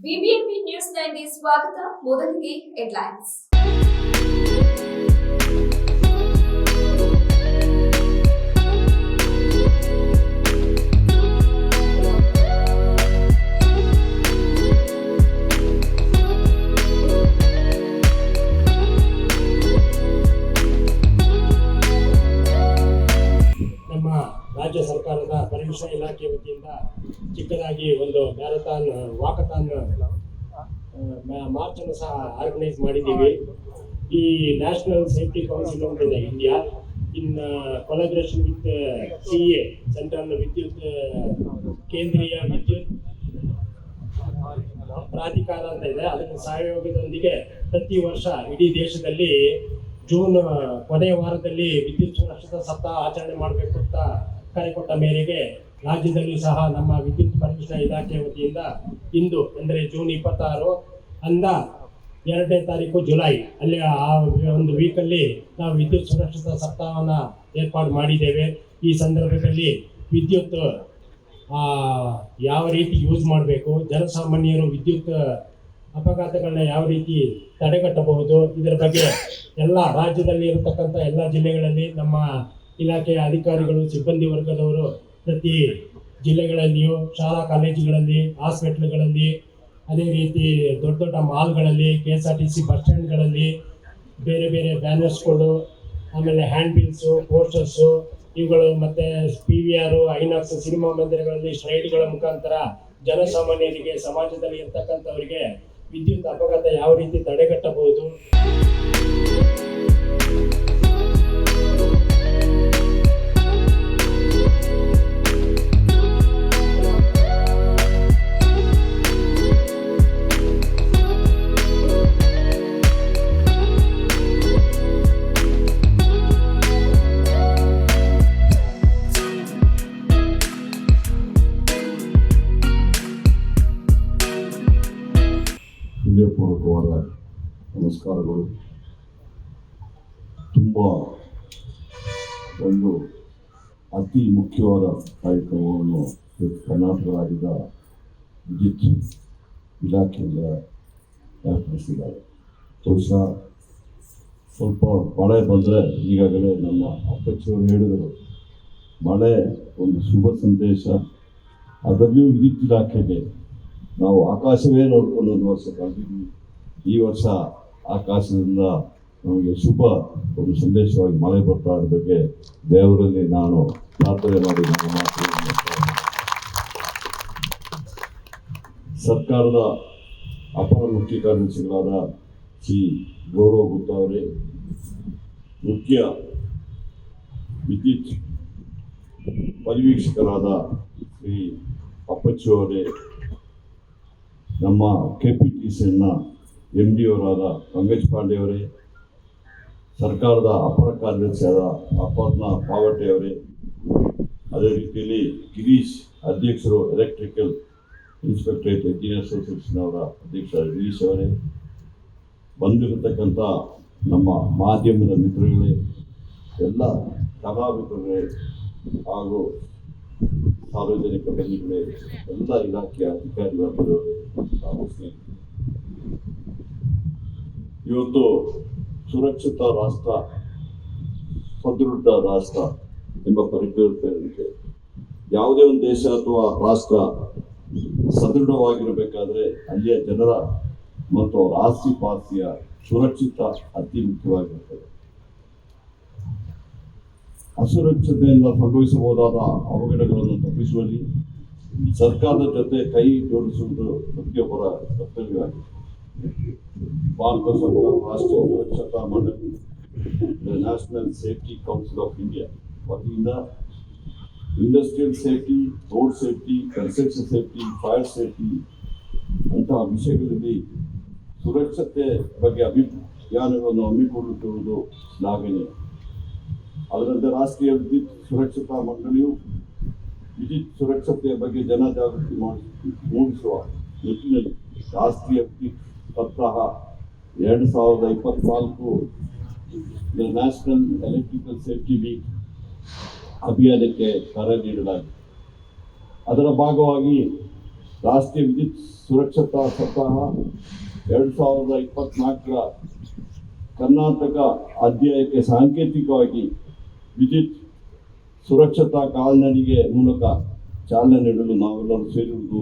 BBMP news ನೈನ್ಗೆ ಸ್ವಾಗತ ಮೊದಲಿಗೆ headlines ನಮ್ಮ ರಾಜ್ಯ ಸರ್ಕಾರದ ಪರಿವೀಕ್ಷಣಾ ಇಲಾಖೆ ವತಿಯಿಂದ ಚಿಕ್ಕದಾಗಿ ಒಂದು ಮ್ಯಾರಥಾನ್, ವಾಕಥಾನ್ ಮಾರ್ಚ್ ಅನ್ನು ಸಹ ಆರ್ಗನೈಸ್ ಮಾಡಿದ್ದೀವಿ. ಈ national safety council of India in collaboration with C A central ವಿದ್ಯುತ್ ಕೇಂದ್ರೀಯ ವಿದ್ಯುತ್ ಪ್ರಾಧಿಕಾರ ಅಂತ ಇದೆ. ಅದರ ಸಹಯೋಗದೊಂದಿಗೆ ಪ್ರತಿ ವರ್ಷ ಇಡೀ ದೇಶದಲ್ಲಿ ಜೂನ್ ಕೊನೆಯ ವಾರದಲ್ಲಿ ವಿದ್ಯುತ್ ಸುರಕ್ಷತಾ ಸಪ್ತಾಹ ಆಚರಣೆ ಮಾಡಬೇಕು ಅಂತ ಕರೆ ಕೊಟ್ಟ ಮೇರೆಗೆ ರಾಜ್ಯದಲ್ಲೂ ಸಹ ನಮ್ಮ ವಿದ್ಯುತ್ ಪರಿವೀಕ್ಷಣಾ ಇಲಾಖೆ ವತಿಯಿಂದ ಇಂದು ಅಂದರೆ ಜೂನ್ ಇಪ್ಪತ್ತಾರು ಅಂದ ಎರಡನೇ ತಾರೀಕು ಜುಲೈ, ಅಲ್ಲಿ ಆ ಒಂದು ವೀಕಲ್ಲಿ ನಾವು ವಿದ್ಯುತ್ ಸುರಕ್ಷತಾ ಸಪ್ತಾಹವನ್ನು ಏರ್ಪಾಡು ಮಾಡಿದ್ದೇವೆ. ಈ ಸಂದರ್ಭದಲ್ಲಿ ವಿದ್ಯುತ್ ಯಾವ ರೀತಿ ಯೂಸ್ ಮಾಡಬೇಕು, ಜನಸಾಮಾನ್ಯರು ವಿದ್ಯುತ್ ಅಪಘಾತಗಳನ್ನ ಯಾವ ರೀತಿ ತಡೆಗಟ್ಟಬಹುದು, ಇದರ ಬಗ್ಗೆ ಎಲ್ಲ ರಾಜ್ಯದಲ್ಲಿ ಇರತಕ್ಕಂಥ ಎಲ್ಲ ಜಿಲ್ಲೆಗಳಲ್ಲಿ ನಮ್ಮ ಇಲಾಖೆಯ ಅಧಿಕಾರಿಗಳು, ಸಿಬ್ಬಂದಿ ವರ್ಗದವರು ಪ್ರತಿ ಜಿಲ್ಲೆಗಳಲ್ಲಿಯೂ, ಶಾಲಾ ಕಾಲೇಜುಗಳಲ್ಲಿ, ಹಾಸ್ಪಿಟ್ಲ್ಗಳಲ್ಲಿ, ಅದೇ ರೀತಿ ದೊಡ್ಡ ದೊಡ್ಡ ಮಾಲ್ಗಳಲ್ಲಿ K S R T C bus ಸ್ಟ್ಯಾಂಡ್ಗಳಲ್ಲಿ ಬೇರೆ ಬೇರೆ ಬ್ಯಾನರ್ಸ್ಗಳು, ಆಮೇಲೆ ಹ್ಯಾಂಡ್ ಬಿಲ್ಸು ಪೋಸ್ಟರ್ಸು, ಇವುಗಳು ಮತ್ತು ಪಿ ವಿ ಆರು, ಐನಾಕ್ಸ್ ಸಿನಿಮಾ ಮಂದಿರಗಳಲ್ಲಿ ಸ್ಲೈಡ್ಗಳ ಮುಖಾಂತರ ಜನಸಾಮಾನ್ಯರಿಗೆ, ಸಮಾಜದಲ್ಲಿ ಇರ್ತಕ್ಕಂಥವರಿಗೆ ವಿದ್ಯುತ್ ಅಪಘಾತ ಯಾವ ರೀತಿ ತಡೆಗಟ್ಟಬಹುದು? ಹೃದಯಪೂರ್ವಕವಾದ ನಮಸ್ಕಾರಗಳು. ತುಂಬ ಒಂದು ಅತಿ ಮುಖ್ಯವಾದ ಕಾರ್ಯಕ್ರಮವನ್ನು ಕರ್ನಾಟಕ ರಾಜ್ಯದ ವಿದ್ಯುತ್ ಇಲಾಖೆಯಿಂದ ಏರ್ಪಡಿಸಿದ್ದಾರೆ. ಬಹುಶಃ ಸ್ವಲ್ಪ ಮಳೆ ಬಂದರೆ ಈಗಾಗಲೇ ನಮ್ಮ ಅಧ್ಯಕ್ಷರು ಹೇಳಿದರು, ಮಳೆ ಒಂದು ಶುಭ ಸಂದೇಶ. ಅದರಲ್ಲಿಯೂ ವಿದ್ಯುತ್ ಇಲಾಖೆಗೆ ನಾವು ಆಕಾಶವೇ ನೋಡ್ಕೊಂಡು ಒಂದು ವರ್ಷ ಈ ವರ್ಷ ಆಕಾಶದಿಂದ ನಮಗೆ ಶುಭ ಒಂದು ಸಂದೇಶವಾಗಿ ಮಳೆ ಬರ್ತಾ ಬಗ್ಗೆ ದೇವರಲ್ಲಿ ನಾನು ಪ್ರಾರ್ಥನೆ ಮಾಡಿ ನನ್ನ ಮಾತು ಸರ್ಕಾರದ ಅಪರ ಮುಖ್ಯ ಕಾರ್ಯದರ್ಶಿಗಳಾದ ಶ್ರೀ ಗೌರವ್ ಗುಪ್ತಾ ಅವರೇ, ಮುಖ್ಯ ವಿದ್ಯುತ್ ಪರಿವೀಕ್ಷಕರಾದ ಶ್ರೀ ಅಪ್ಪಚ್ಚು ಅವರೇ ನಮ್ಮ ಕೆ ಪಿ ಟಿ ಸಿನ ಎಂ ಡಿ ಅವರಾದ ರಂಗೇಶ್ ಪಾಂಡೆ ಅವರೇ ಸರ್ಕಾರದ ಅಪರ ಕಾರ್ಯದರ್ಶಿಯಾದ ಅಪರ್ಣ ಪಾವಟೆ ಅವರೇ ಅದೇ ರೀತಿಯಲ್ಲಿ ಗಿರೀಶ್ ಅಧ್ಯಕ್ಷರು ಎಲೆಕ್ಟ್ರಿಕಲ್ ಇನ್ಸ್ಪೆಕ್ಟರೇಟ್ ಇಂಜಿನಿಯರ್ ಅಸೋಸಿಯೇಷನ್ ಅವರ ಅಧ್ಯಕ್ಷ ಗಿರೀಶ್ ಅವರೇ. ಬಂದಿರತಕ್ಕಂಥ ನಮ್ಮ ಮಾಧ್ಯಮದ ಮಿತ್ರಗಳೇ, ಎಲ್ಲ ಕಲಾವಿದರೇ ಹಾಗೂ ಸಾರ್ವಜನಿಕ ಬೆಂಗಳೂರು ಎಲ್ಲ ಇಲಾಖೆಯ ಅಧಿಕಾರಿಗಳು. ಇವತ್ತು ಸುರಕ್ಷಿತ ರಾಷ್ಟ್ರ, ಸದೃಢ ರಾಷ್ಟ್ರ ಎಂಬ ಪರಿಕಲ್ಪನೆ ಯಾವುದೇ ಒಂದು ದೇಶ ಅಥವಾ ರಾಷ್ಟ್ರ ಸದೃಢವಾಗಿರಬೇಕಾದ್ರೆ ಅಲ್ಲಿಯ ಜನರ ಮತ್ತು ಅವರ ಆಸ್ತಿ ಪಾಸ್ತಿಯ ಸುರಕ್ಷಿತ, ಅತಿ ಮುಖ್ಯವಾಗಿರುತ್ತದೆ ಅಸುರಕ್ಷತೆಯಿಂದ ಸಂಭವಿಸಬಹುದಾದ ಅವಘಡಗಳನ್ನು ತಪ್ಪಿಸುವಲ್ಲಿ ಸರ್ಕಾರದ ಜೊತೆ ಕೈ ಜೋಡಿಸುವುದು ಪ್ರತಿಯೊಬ್ಬರ ಕರ್ತವ್ಯವಾಗಿದೆ. ಭಾರತ ಸರ್ಕಾರ ರಾಷ್ಟ್ರೀಯ ಸುರಕ್ಷತಾ ಮಂಡಳಿ national safety council of India ವತಿಯಿಂದ industrial safety road safety construction safety fire safety ಅಂತಹ ವಿಷಯಗಳಲ್ಲಿ ಸುರಕ್ಷತೆ ಬಗ್ಗೆ ಅಭಿಪ್ರಾಯಗಳನ್ನು ಹಮ್ಮಿಕೊಳ್ಳುತ್ತಿರುವುದು ಶ್ಲಾಘನೀಯ ಅದರಂತೆ ರಾಷ್ಟ್ರೀಯ ವಿದ್ಯುತ್ ಸುರಕ್ಷತಾ ಮಂಡಳಿಯು ವಿದ್ಯುತ್ ಸುರಕ್ಷತೆಯ ಬಗ್ಗೆ ಜನಜಾಗೃತಿ ಮಾಡಿ ಮೂಡಿಸುವ ನಿಟ್ಟಿನಲ್ಲಿ ರಾಷ್ಟ್ರೀಯ ವಿದ್ಯುತ್ ಸಪ್ತಾಹ ಎರಡು ಸಾವಿರದ ಇಪ್ಪತ್ನಾಲ್ಕು ನ್ಯಾಷನಲ್ ಎಲೆಕ್ಟ್ರಿಕಲ್ ಸೇಫ್ಟಿ ವೀಕ್ ಅಭಿಯಾನಕ್ಕೆ ಕರೆ ನೀಡಲಾಗಿದೆ. ಅದರ ಭಾಗವಾಗಿ ರಾಷ್ಟ್ರೀಯ ವಿದ್ಯುತ್ ಸುರಕ್ಷತಾ ಸಪ್ತಾಹ ಎರಡು ಸಾವಿರದ ಇಪ್ಪತ್ನಾಲ್ಕರ ಕರ್ನಾಟಕ ಅಧ್ಯಾಯಕ್ಕೆ ಸಾಂಕೇತಿಕವಾಗಿ ವಿದ್ಯುತ್ ಸುರಕ್ಷತಾ ಕಾಲ್ನಡಿಗೆ ಮೂಲಕ ಚಾಲನೆ ನೀಡಲು ನಾವೆಲ್ಲರೂ ಸೇರಿರುವುದು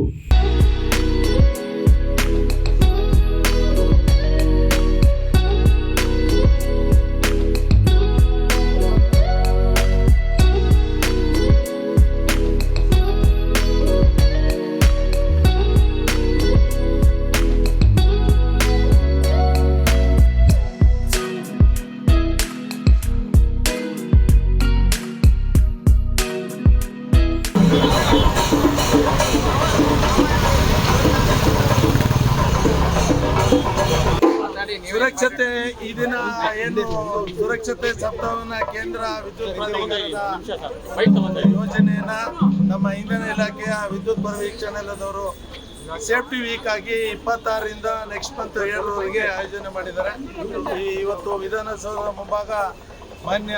ಸುರಕ್ಷತೆ ಈ ದಿನ ಏನು ಸುರಕ್ಷತೆ ಸಪ್ತಾಹವನ್ನ ಕೇಂದ್ರ ವಿದ್ಯುತ್ ಪ್ರಾಧಿಕಾರದ ಯೋಜನೆಯನ್ನ ನಮ್ಮ ಇಂಧನ ಇಲಾಖೆಯ ವಿದ್ಯುತ್ ಪರಿವೀಕ್ಷಣೆಲದವರು ಸೇಫ್ಟಿ ವೀಕ್ ಆಗಿ ಇಪ್ಪತ್ತಾರರಿಂದ ನೆಕ್ಸ್ಟ್ ಮಂತ್ ಏಳರವರೆಗೆ ಆಯೋಜನೆ ಮಾಡಿದ್ದಾರೆ. ಇವತ್ತು ವಿಧಾನಸೌಧ ಮುಂಭಾಗ ಮಾನ್ಯ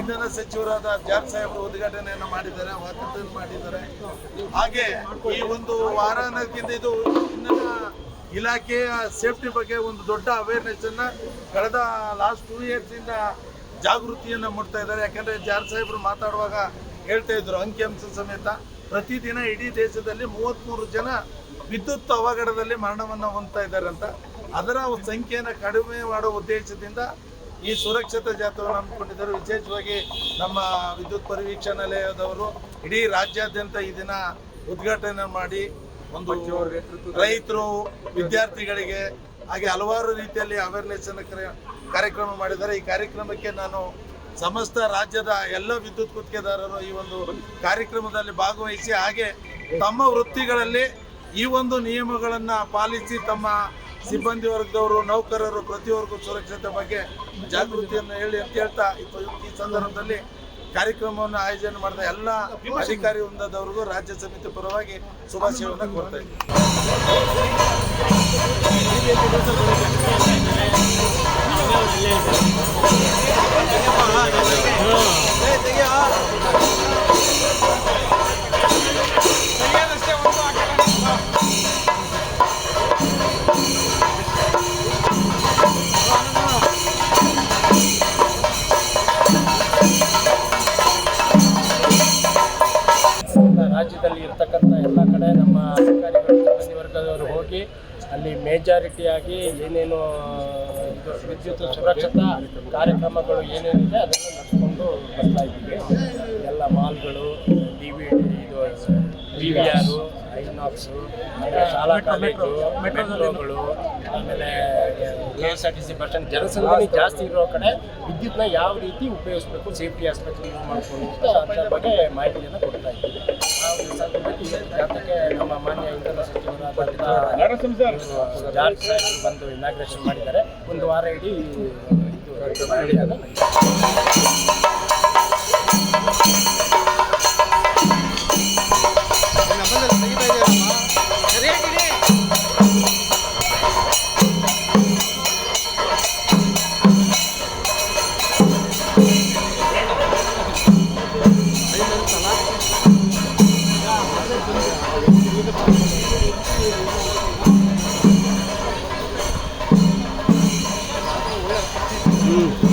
ಇಂಧನ ಸಚಿವರಾದ ಜಾರ್ ಸಾಹೇಬರು ಉದ್ಘಾಟನೆಯನ್ನು ಮಾಡಿದ್ದಾರೆ, ವಾಕಥಾನ್ ಮಾಡಿದ್ದಾರೆ. ಹಾಗೆ ಈ ಒಂದು ವಾರ ಅನ್ನೋದಕ್ಕಿಂತ ಇದು ಇಂಧನ ಇಲಾಖೆಯ ಸೇಫ್ಟಿ ಬಗ್ಗೆ ಒಂದು ದೊಡ್ಡ ಅವೇರ್ನೆಸ್ ಅನ್ನ ಕಳೆದ ಲಾಸ್ಟ್ ಟೂ ಇಯರ್ಸ್ ಇಂದ ಜಾಗೃತಿಯನ್ನ ಮೂಡ್ತಾ ಇದ್ದಾರೆ. ಯಾಕಂದ್ರೆ ಜಾರ್ ಸಾಹೇಬರು ಮಾತಾಡುವಾಗ ಹೇಳ್ತಾ ಇದ್ರು ಅಂಕಿಅಂಶ ಸಮೇತ ಪ್ರತಿದಿನ ಇಡೀ ದೇಶದಲ್ಲಿ ಮೂವತ್ಮೂರು ಜನ ವಿದ್ಯುತ್ ಅವಘಡದಲ್ಲಿ ಮರಣವನ್ನ ಹೊಂದ್ತಾ ಇದ್ದಾರೆ ಅಂತ. ಅದರ ಸಂಖ್ಯೆಯನ್ನು ಕಡಿಮೆ ಮಾಡುವ ಉದ್ದೇಶದಿಂದ ಈ ಸುರಕ್ಷತಾ ಜಾಥವನ್ನು ಹಮ್ಮಿಕೊಂಡಿದ್ದಾರೆ. ವಿಶೇಷವಾಗಿ ನಮ್ಮ ವಿದ್ಯುತ್ ಪರಿವೀಕ್ಷಣಾಲಯದವರು ಇಡೀ ರಾಜ್ಯಾದ್ಯಂತ ಈ ದಿನ ಉದ್ಘಾಟನೆ ಮಾಡಿ ಒಂದು ರೈತರು ವಿದ್ಯಾರ್ಥಿಗಳಿಗೆ ಹಾಗೆ ಹಲವಾರು ರೀತಿಯಲ್ಲಿ ಅವೇರ್ನೆಸ್ ಅನ್ನು ಕಾರ್ಯಕ್ರಮ ಮಾಡಿದ್ದಾರೆ. ಈ ಕಾರ್ಯಕ್ರಮಕ್ಕೆ ನಾನು ಸಮಸ್ತ ರಾಜ್ಯದ ಎಲ್ಲ ವಿದ್ಯುತ್ ಗುತ್ತಿಗೆದಾರರು ಈ ಒಂದು ಕಾರ್ಯಕ್ರಮದಲ್ಲಿ ಭಾಗವಹಿಸಿ ಹಾಗೆ ತಮ್ಮ ವೃತ್ತಿಗಳಲ್ಲಿ ಈ ಒಂದು ನಿಯಮಗಳನ್ನು ಪಾಲಿಸಿ ತಮ್ಮ ಸಿಬ್ಬಂದಿ ವರ್ಗದವರು ನೌಕರರು ಪ್ರತಿವರ್ಗೂ ಸುರಕ್ಷತೆ ಬಗ್ಗೆ ಜಾಗೃತಿಯನ್ನು ಹೇಳಿ ಅಂತ ಹೇಳ್ತಾ ಈ ಸಂದರ್ಭದಲ್ಲಿ ಕಾರ್ಯಕ್ರಮವನ್ನು ಆಯೋಜನೆ ಮಾಡಿದ ಎಲ್ಲ ಅಧಿಕಾರಿ ವೃಂದದವರಿಗೂ ರಾಜ್ಯ ಸಮಿತಿ ಪರವಾಗಿ ಶುಭಾಶಯವನ್ನು ಕೋರ್ತಾ ಇದ್ದೀನಿ. ರಾಜ್ಯದಲ್ಲಿ ಇರ್ತಕ್ಕಂಥ ಎಲ್ಲ ಕಡೆ ನಮ್ಮ ಅಧಿಕಾರಿಗಳು ಸಿಬ್ಬಂದಿ ವರ್ಗದವರು ಹೋಗಿ ಅಲ್ಲಿ ಮೇಜಾರಿಟಿಯಾಗಿ ಏನೇನು ಇದು ವಿದ್ಯುತ್ ಸುರಕ್ಷತಾ ಕಾರ್ಯಕ್ರಮಗಳು ಏನೇನಿದೆ ಅದನ್ನು ನಡೆಸ್ಕೊಂಡು ಬರ್ತಾ ಇದ್ದೀವಿ. ಎಲ್ಲ ಮಾಲ್ಗಳು ಡಿ ವಿ ಇದು ಡಿ ವಿ ಆರು ಐನಾಕ್ಸು ಶಾಲಾ ಕಾಲೇಜು ಮೆಟ್ರೋಗಳು ಆಮೇಲೆ K S R T C bus stand ಜನಸಂದಣಿ ಜಾಸ್ತಿ ಇರೋ ಕಡೆ ವಿದ್ಯುತ್ನ ಯಾವ ರೀತಿ ಉಪಯೋಗಿಸ್ಬೇಕು ಸೇಫ್ಟಿ ಆಸ್ಪೆಕ್ಟ್ ಯೂಸ್ ಮಾಡ್ಕೊಂಡು ಅಂತ ಅದರ ಬಗ್ಗೆ ಮಾಹಿತಿಯನ್ನು ಕೊಡ್ತಾ ಇದ್ದೀವಿ. ನಮ್ಮ ಮಾನ್ಯ ಜಾರ್ಜ್ ಬಂದು ಇನಾಗ್ರೇಷನ್ ಮಾಡಿದ್ದಾರೆ ಒಂದು ವಾರ ಇಡೀ ಇದು. Ooh.